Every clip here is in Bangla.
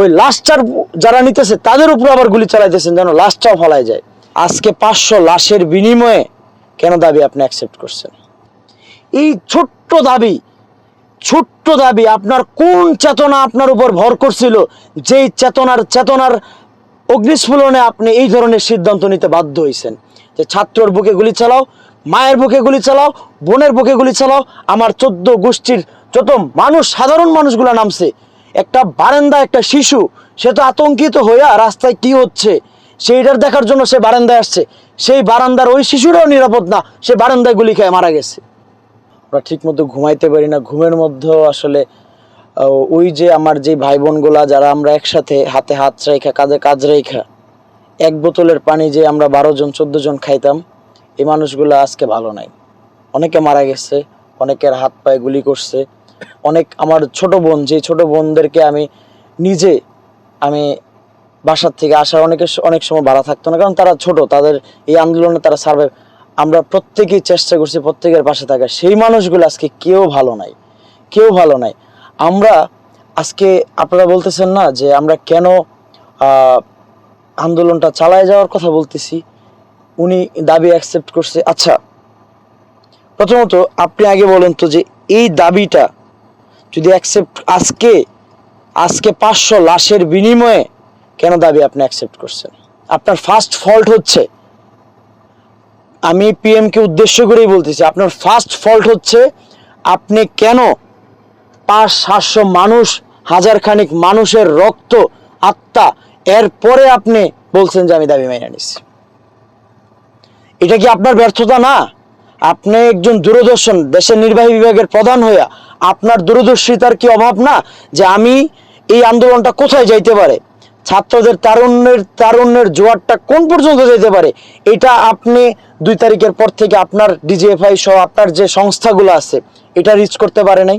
ওই লাশটার যারা নিতেছে, তাদের উপর আবার গুলি চালাইতেছেন যেন লাশটাও ফলায় যায়। আজকে পাঁচশো লাশের বিনিময়ে কেন দাবি আপনি অ্যাকসেপ্ট করছেন? এই ছোট্ট দাবি ছোট্ট দাবি আপনার কোন চেতনা আপনার উপর ভর করছিল? যেই চেতনার চেতনার অগ্নিস্ফুলনে আপনি এই ধরনের সিদ্ধান্ত নিতে বাধ্য হয়েছেন যে ছাত্রর বুকে গুলি চালাও, মায়ের বুকে গুলি চালাও, বোনের বুকে গুলি চালাও, আমার চোদ্দ গোষ্ঠীর যত মানুষ, সাধারণ মানুষগুলো নামছে একটা বারান্দা, একটা শিশু, সে তো আতঙ্কিত হইয়া রাস্তায় কি হচ্ছে? সেইটার দেখার জন্য সে বারান্দায় আসছে। সেই বারান্দার ওই শিশুরাও নিরাপদ না, সে বারান্দায় গুলি খেয়ে মারা গেছে। আমরা ঠিক মতো ঘুমাইতে পারি না। ঘুমের মধ্যেও আসলে ওই যে আমার যে ভাই বোনগুলা যারা আমরা একসাথে হাতে হাত রেখা, কাঁধে কাজ রেখা, এক বোতলের পানি যে আমরা বারো জন, চোদ্দ জন খাইতাম, এই মানুষগুলো আজকে ভালো নাই। অনেকে মারা গেছে, অনেকের হাত পায়ে গুলি করছে অনেক আমার ছোট বোন যে ছোট বোনদেরকে আমি নিজে আমি বাসার থেকে আসা অনেকে অনেক সময় ভাড়া থাকতো না, কারণ তারা ছোট, তাদের এই আন্দোলনে তারা সার্ভে, আমরা প্রত্যেকেই চেষ্টা করছি প্রত্যেকের পাশে থাকার সেই মানুষগুলো আজকে কেউ ভালো নাই, কেউ ভালো নাই। আমরা আজকে আপনারা বলতেছেন না যে আমরা কেন আন্দোলনটা চালায় যাওয়ার কথা বলতেছি। উনি দাবি অ্যাকসেপ্ট করছে। আচ্ছা প্রথমত আপনি আগে বলেন তো যে এই দাবিটা যদি অ্যাকসেপ্ট আজকে আজকে পাঁচশো লাশের বিনিময়ে কেন দাবি আপনি অ্যাকসেপ্ট করছেন? আপনার ফার্স্ট ফল্ট হচ্ছে, আমি পিএমকে উদ্দেশ্য করেই বলতেছি, আপনার ফার্স্ট ফল্ট হচ্ছে আপনি কেন পাঁচ, সাতশো মানুষ হাজার খানিক মানুষের রক্ত, আত্মা, এরপরে আপনি বলছেন যে আমি দাবি মেনে নিছি। এটা কি আপনার ব্যর্থতা না? আপনি একজন দূরদর্শন, দেশের নির্বাহী বিভাগের প্রধান হইয়া আপনার দূরদর্শিতার কি অভাব না যে আমি এই আন্দোলনটা কোথায় যাইতে পারে? ছাত্রদের তারুণ্যের তারুণ্যের জোয়ারটা কোন পর্যন্ত যেতে পারে? এটা আপনি দুই তারিখের পর থেকে আপনার ডিজিএফআই সহ আপনার যে সংস্থাগুলো আছে, এটা রিচ করতে পারে নাই?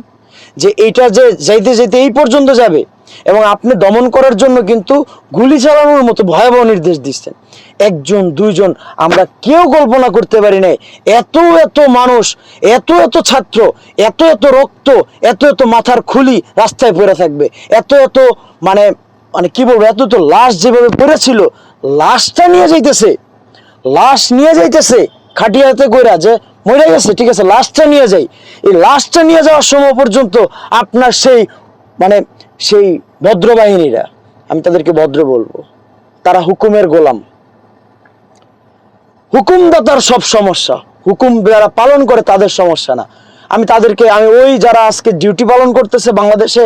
যে এইটা যে যাইতে যেতে এই পর্যন্ত যাবে এবং আপনি দমন করার জন্য কিন্তু গুলি চালানোর মতো ভয়াবহ নির্দেশ দিচ্ছেন। একজন, দুইজন, আমরা কেউ কল্পনা করতে পারি নাই। এত এত মানুষ, এত এত ছাত্র, এত এত রক্ত, এত এত মাথার খুলি রাস্তায় পড়ে থাকবে। এত এত মানে মানে কি বলব, এত এত লাশ যেভাবে পড়েছিল, লাশটা নিয়ে যাইতেছে। লাশ নিয়ে যাইতেছে খাটিয়াতে কইরা যে, মরে গেছে, ঠিক আছে, লাশটা নিয়ে যাই। এই লাশটা নিয়ে যাওয়ার সময় পর্যন্ত আপনার সেই মানে সেই ভদ্র বাহিনীরা আমি তাদেরকে ভদ্র বলব, তারা হুকুমের গোলাম। হুকুমদাতার সব সমস্যা, হুকুম যারা পালন করে তাদের সমস্যা না। আমি তাদেরকে, আমি ওই যারা আজকে ডিউটি পালন করতেছে বাংলাদেশে,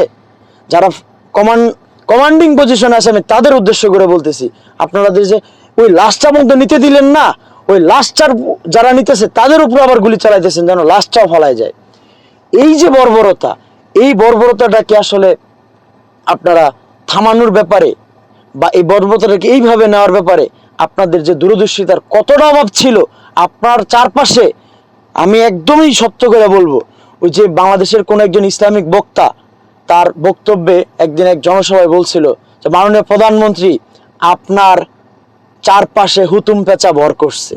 যারা কমান্ড কমান্ডিং পজিশনে আছে, আমি তাদের উদ্দেশ্য করে বলতেছি, আপনারা যে ওই লাশটা মধ্যে নিতে দিলেন না, ওই লাশটার যারা নিতেছে, তাদের উপর আবার গুলি চালাইতেছেন যেন লাশটাও ফলায় যায়। এই যে বর্বরতা, এই বর্বরতাটাকে আসলে আপনারা থামানোর ব্যাপারে বা এই বর্বরতাটাকে এইভাবে নেওয়ার ব্যাপারে আপনাদের যে দূরদর্শিতার কতটা অভাব ছিল, আপনার চারপাশে আমি একদমই সত্য করে বলব, ওই যে বাংলাদেশের কোন একজন ইসলামিক বক্তা তার বক্তব্যে একদিন এক জনসভায় বলছিল যে, মাননীয় প্রধানমন্ত্রী, আপনার চারপাশে হুতুম পেঁচা ভর করছে।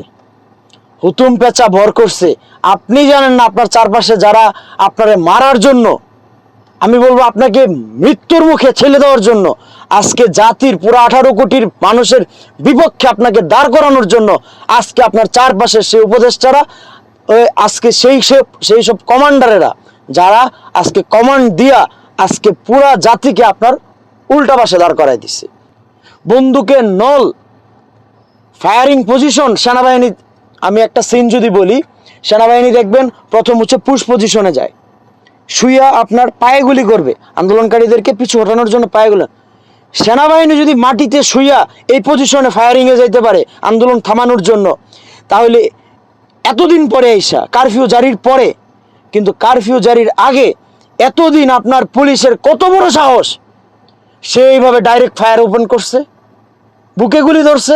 হুতুম পেঁচা ভর করছে। আপনি জানেন না আপনার চারপাশে যারা আপনারে মারার জন্য আমি বলব আপনাকে মৃত্যুর মুখে ছেলে দেওয়ার জন্য আজকে জাতির পুরো আঠারো কোটির মানুষের বিপক্ষে আপনাকে দাঁড় করানোর জন্য আজকে আপনার চারপাশের সেই উপদেষ্টারা আজকে সেই সব সেই সব কমান্ডারেরা, যারা আজকে কমান্ড দিয়া আজকে পুরা জাতিকে আপনার উল্টা পাশে দাঁড় করাই দিছে। বন্দুকের নল, ফায়ারিং পজিশন সেনাবাহিনী আমি একটা সিন যদি বলি, সেনাবাহিনী দেখবেন প্রথম হচ্ছে পুশ পজিশনে যায়। শুইয়া আপনার পায়ে গুলি করবে। আন্দোলনকারীদেরকে পিছু হটানোর জন্য পায়ে গুলি। সেনাবাহিনী যদি মাটিতে শুইয়া এই পজিশনে ফায়ারিংয়ে যাইতে পারে, আন্দোলন থামানোর জন্য, তাহলে এতদিন পরে আইসা কারফিউ জারির পরে, কিন্তু কারফিউ জারির আগে এতদিন আপনার পুলিশের কত বড় সাহস? সে এইভাবে ডাইরেক্ট ফায়ার ওপেন করছে, বুকে গুলি ধরছে,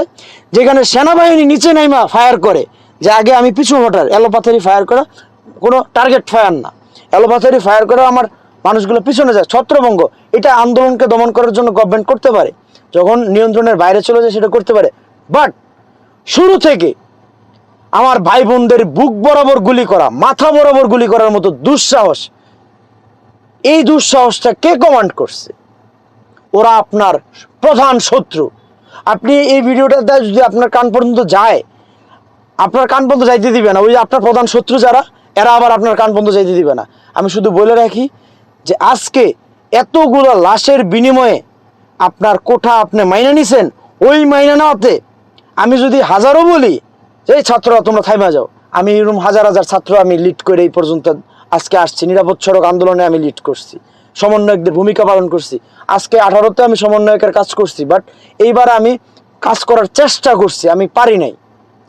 যেখানে সেনাবাহিনী নিচে নাইমা ফায়ার করে, যে আগে আমি পিছু হটার এলোপাথারি ফায়ার করা কোনো টার্গেট ফায়ার না। এলোপাথারি ফায়ার করে আমার মানুষগুলো পিছনে যায়, ছত্রভঙ্গ। এটা আন্দোলনকে দমন করার জন্য গভর্নমেন্ট করতে পারে। যখন নিয়ন্ত্রণের বাইরে চলে যায়, সেটা করতে পারে। বাট শুরু থেকে আমার ভাই বোনদের বুক বরাবর গুলি করা, মাথা বরাবর গুলি করার মতো দুঃসাহস। এই দুঃসাহসটা কে কমান্ড করছে? ওরা আপনার প্রধান শত্রু। আপনি এই ভিডিওটাতে যদি আপনার কান পর্যন্ত যায়, আপনার কান পর্যন্ত যাইতে দিবে না। ওই আপনার প্রধান শত্রু যারা এরা আবার আপনার কান পর্যন্ত যাইতে দিবে না। আমি শুধু বলে রাখি যে আজকে এতগুলো লাশের বিনিময়ে আপনার কোঠা আপনি মাইনে নিছেন, ওই মাইনে নেওয়াতে আমি যদি হাজারও বলি যে ছাত্ররা, তোমরা থাইমা যাও। আমি এরকম হাজার হাজার ছাত্র আমি লিড করে এই পর্যন্ত আজকে আসছি। নিরাপদ সড়ক আন্দোলনে আমি লিড করছি। সমন্বয়কদের ভূমিকা পালন করছি। আজকে আঠারোতে আমি সমন্বয়কের কাজ করছি বাট এইবার আমি কাজ করার চেষ্টা করছি। আমি পারি নাই।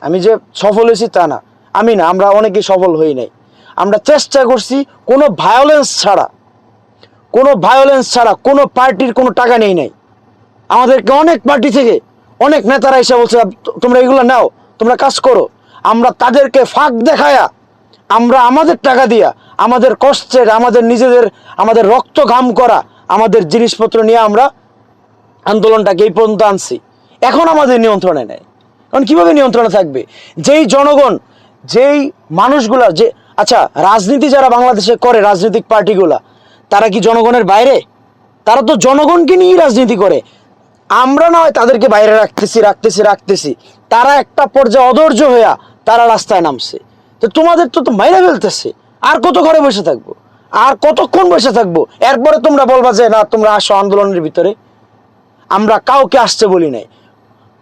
আমি যে সফল হয়েছি তা না। আমি না, আমরা অনেকেই সফল হই নাই। আমরা চেষ্টা করছি কোনো ভায়োলেন্স ছাড়া, কোনো ভায়োলেন্স ছাড়া কোনো পার্টির কোনো টাকা নেই নাই। আমাদেরকে অনেক পার্টি থেকে অনেক নেতারা এসে বলছে "তো- তোমরা এগুলো নাও, তোমরা কাজ করো। আমরা তাদেরকে ফাঁক দেখায়া, আমরা আমাদের টাকা দিয়া, আমাদের কষ্টের, আমাদের নিজেদের, আমাদের রক্ত ঘাম করা, আমাদের জিনিসপত্র নিয়ে আমরা আন্দোলনটাকে এই পর্যন্ত আনছি। এখন আমাদের নিয়ন্ত্রণে নেয় কারণ কীভাবে নিয়ন্ত্রণে থাকবে? যেই জনগণ যেই মানুষগুলা, যে আচ্ছা রাজনীতি যারা বাংলাদেশে করে, রাজনৈতিক পার্টিগুলা, তারা কি জনগণের বাইরে? তারা তো জনগণকে নিয়েই রাজনীতি করে। আমরা নয় তাদেরকে বাইরে রাখতেছি রাখতেছি রাখতেছি। তারা একটা পর্যায়ে অধৈর্য হইয়া তারা রাস্তায় নামছে। তো তোমাদের তো তো মাইরা ফেলতেছে। আর কত ঘরে বসে থাকব? আর কতক্ষণ বসে থাকব? এরপরে তোমরা বলবা যে, না, তোমরা আসো আন্দোলনের ভিতরে। আমরা কাউকে আসতে বলি নাই।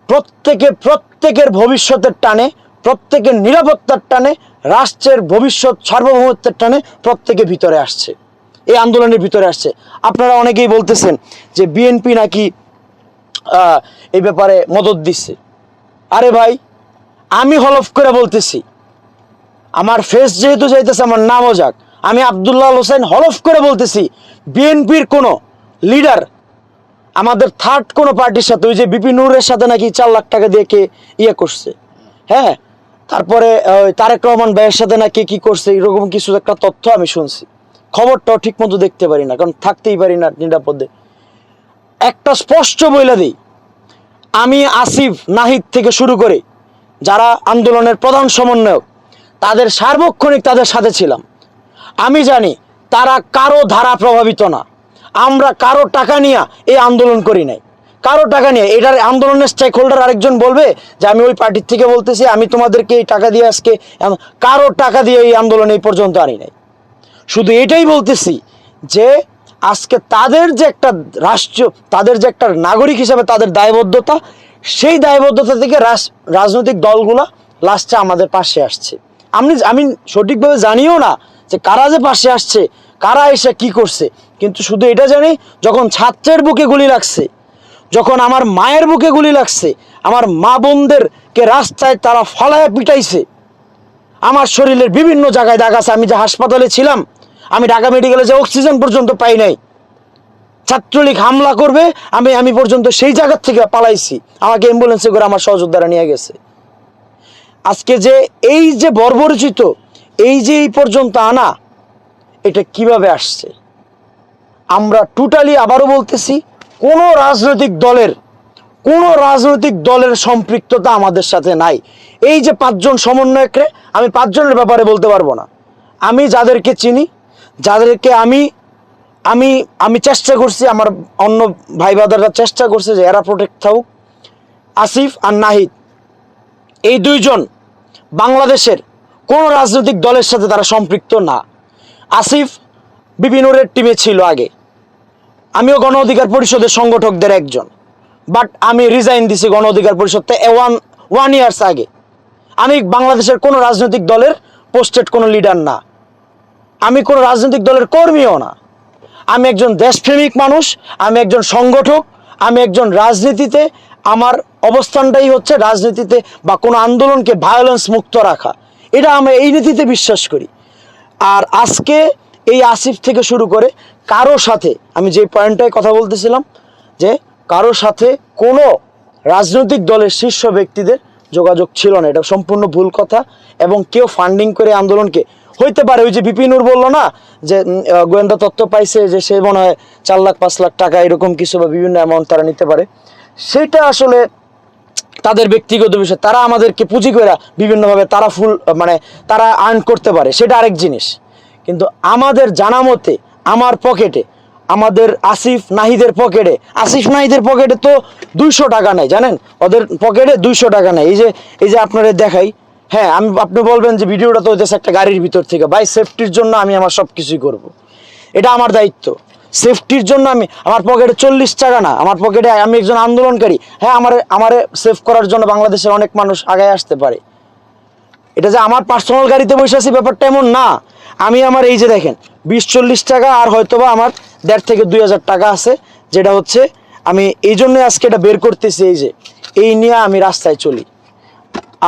প্রত্যেকে, প্রত্যেকের ভবিষ্যতের টানে প্রত্যেকের নিরাপত্তার টানে, রাষ্ট্রের ভবিষ্যৎ সার্বভৌমত্বের টানে প্রত্যেকে ভিতরে আসছে। এই আন্দোলনের ভিতরে আসছে। আপনারা অনেকেই বলতেছেন যে বিএনপি নাকি এই ব্যাপারে মদত দিচ্ছে। আরে ভাই, আমি হলফ করে বলতেছি, আমার ফেস যেহেতু যাইতেছে আমার নামও যাক, আমি আবদুল্লাহ হোসেন হলফ করে বলতেছি, বিএনপির কোনো লিডার, আমাদের থার্ড কোনো পার্টির সাথে, ওই যে বিপি নুরের সাথে নাকি চার লাখ টাকা দিয়ে কে ইয়ে করছে। হ্যাঁ তারপরে তারেক রহমান ভাইয়ের সাথে নাকি কি করছে, এরকম কিছু একটা তথ্য আমি শুনছি। খবরটাও ঠিক মতো দেখতে পারি না, কারণ থাকতেই পারি না নিরাপদে। একটা স্পষ্ট বইলা দিই। আমি আসিফ নাহিদ থেকে শুরু করে যারা আন্দোলনের প্রধান সমন্বয়ক, তাদের সার্বক্ষণিক তাদের সাথে ছিলাম। আমি জানি তারা কারও ধারা প্রভাবিত না। আমরা কারও টাকা নিয়ে এই আন্দোলন করি নাই। কারও টাকা নিয়ে। এটার আন্দোলনের স্টেক হোল্ডার আরেকজন বলবে যে, আমি ওই পার্টির থেকে বলতেছি, আমি তোমাদেরকে এই টাকা দিয়ে আজকে কারও টাকা দিয়ে এই আন্দোলন এই পর্যন্ত আনি নাই। শুধু এটাই বলতেছি যে, আজকে তাদের যে একটা রাষ্ট্র তাদের যে একটা নাগরিক হিসাবে তাদের দায়বদ্ধতা, সেই দায়বদ্ধতা থেকে রাজনৈতিক দলগুলা লাস্টে আমাদের পাশে আসছে। আমি আমি সঠিকভাবে জানিও না যে কারা যে পাশে আসছে, কারা এসে কি করছে, কিন্তু শুধু এটা জানি, যখন ছাত্রের বুকে গুলি লাগছে যখন আমার মায়ের বুকে গুলি লাগছে, আমার মা বোনদেরকে রাস্তায় তারা ফলায় পিটাইছে। আমার শরীরের বিভিন্ন জায়গায় দাগ আছে, আমি যে হাসপাতালে ছিলাম, আমি ঢাকা মেডিকেলে যে অক্সিজেন পর্যন্ত পাই নাই, ছাত্রলীগ হামলা করবে, আমি আমি পর্যন্ত সেই জায়গার থেকে পালাইছি। আমাকে অ্যাম্বুলেন্সে করে আমার সহযোদ্ধারা নিয়ে গেছে। আজকে যে এই যে বর্বরচিত, এই যে এই পর্যন্ত আনা, এটা কীভাবে আসছে? আমরা টোটালি আবারও বলতেছি কোনো রাজনৈতিক দলের, কোনো রাজনৈতিক দলের সম্পৃক্ততা আমাদের সাথে নাই। এই যে পাঁচজন সমন্বয়করে, আমি পাঁচজনের ব্যাপারে বলতে পারব না। আমি যাদেরকে চিনি, যাদেরকে আমি আমি আমি চেষ্টা করছি, আমার অন্য ভাই বাদাররা চেষ্টা করছে যে এরা প্রোটেক্ট থাকুক। আসিফ আর নাহিদ, এই দুইজন বাংলাদেশের কোনো রাজনৈতিক দলের সাথে তারা সম্পৃক্ত না। আসিফ বিপিনুরের টিমে ছিল আগে। আমিও গণ অধিকার পরিষদের সংগঠকদের একজন। বাট আমি রিজাইন দিছি গণ অধিকার পরিষদ থেকে ওয়ান ওয়ান ইয়ার্স আগে। আমি বাংলাদেশের কোনো রাজনৈতিক দলের পোস্টেড কোনো লিডার না। আমি কোনো রাজনৈতিক দলের কর্মীও না। আমি একজন দেশপ্রেমিক মানুষ, আমি একজন সংগঠক, আমি একজন রাজনীতিতে, আমার অবস্থানটাই হচ্ছে রাজনীতিতে বা কোনো আন্দোলনকে ভায়োলেন্স মুক্ত রাখা। এটা আমরা এই নীতিতে বিশ্বাস করি। আর আজকে এই আসিফ থেকে শুরু করে কারও সাথে, আমি যে পয়েন্টটায় কথা বলতেছিলাম, যে কারও সাথে কোনো রাজনৈতিক দলের শীর্ষ ব্যক্তিদের যোগাযোগ ছিল না। এটা সম্পূর্ণ ভুল কথা এবং কেউ ফান্ডিং করে আন্দোলনকে, হইতে পারে ওই যে বিপিনুর বলল না, যে গোয়েন্দা তথ্য পাইছে যে সে মনে হয় চার লাখ, পাঁচ লাখ টাকা এরকম কিছু বা বিভিন্ন অ্যামাউন্ট তারা নিতে পারে। সেটা আসলে তাদের ব্যক্তিগত বিষয়। তারা আমাদেরকে পুঁজি করে বিভিন্নভাবে তারা ফুল মানে তারা আর্ন করতে পারে। সেটা আরেক জিনিস। কিন্তু আমাদের জানা মতে আমার পকেটে আমাদের আসিফ নাহিদের পকেটে আসিফ নাহিদের পকেটে তো দুইশো টাকা নেই জানেন? ওদের পকেটে দুইশো টাকা নেই এই যে এই যে আপনাদের দেখাই হ্যাঁ আমি, আপনি বলবেন যে ভিডিওটা তো হইতেছে একটা গাড়ির ভিতর থেকে। বাই সেফটির জন্য আমি আমার সব কিছুই করব। এটা আমার দায়িত্ব। সেফটির জন্য আমি, আমার পকেটে চল্লিশ টাকা না, আমার পকেটে আমি একজন আন্দোলনকারী। হ্যাঁ আমার, আমারে সেভ করার জন্য বাংলাদেশের অনেক মানুষ আগায় আসতে পারে। এটা যে আমার পার্সোনাল গাড়িতে বসে আছি, ব্যাপারটা এমন না। আমি আমার এই যে দেখেন, বিশ চল্লিশ টাকা আর হয়তোবা আমার দেড় থেকে দুই হাজার টাকা আছে, যেটা হচ্ছে আমি এই জন্য আজকে এটা বের করতেছি এই যে, এই নিয়ে আমি রাস্তায় চলি।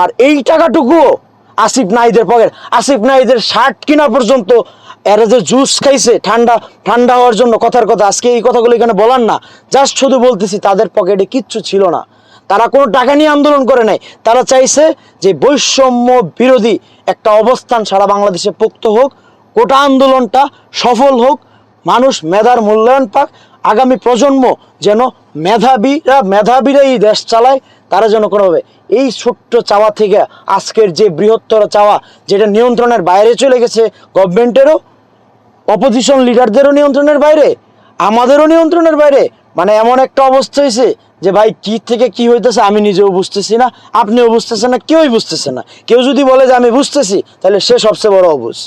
আর এই টাকাটুকুও আসিফ নাইদের পকেট আসিফ নাইদের শার্ট কিনা পর্যন্ত এরা যে জুস খাইছে, ঠান্ডা ঠান্ডা হওয়ার জন্য কথার কথা, আজকে এই কথাগুলো এখানে বলার না। জাস্ট শুধু বলতেছি, তাদের পকেটে কিচ্ছু ছিল না। তারা কোনো টাকা নিয়ে আন্দোলন করে নাই। তারা চাইছে যে বৈষম্য বিরোধী একটা অবস্থান সারা বাংলাদেশে পোক্ত হোক, গোটা আন্দোলনটা সফল হোক, মানুষ মেধার মূল্যায়ন পাক, আগামী প্রজন্ম যেন মেধাবীরা মেধাবীরা এই দেশ চালায়, তারা যেন কোনোভাবে এই ছোট্ট চাওয়া থেকে আজকের যে বৃহত্তর চাওয়া, যেটা নিয়ন্ত্রণের বাইরে চলে গেছে গভর্নমেন্টেরও অপোজিশন লিডারদেরও নিয়ন্ত্রণের বাইরে, আমাদেরও নিয়ন্ত্রণের বাইরে মানে এমন একটা অবস্থা হয়েছে যে ভাই কি থেকে কি হইতেছে আমি নিজেও বুঝতেছি না, আপনিও বুঝতেছেন না, কেউই বুঝতেছে না। কেউ যদি বলে যে আমি বুঝতেছি, তাহলে সে সবচেয়ে বড় অবুঝ।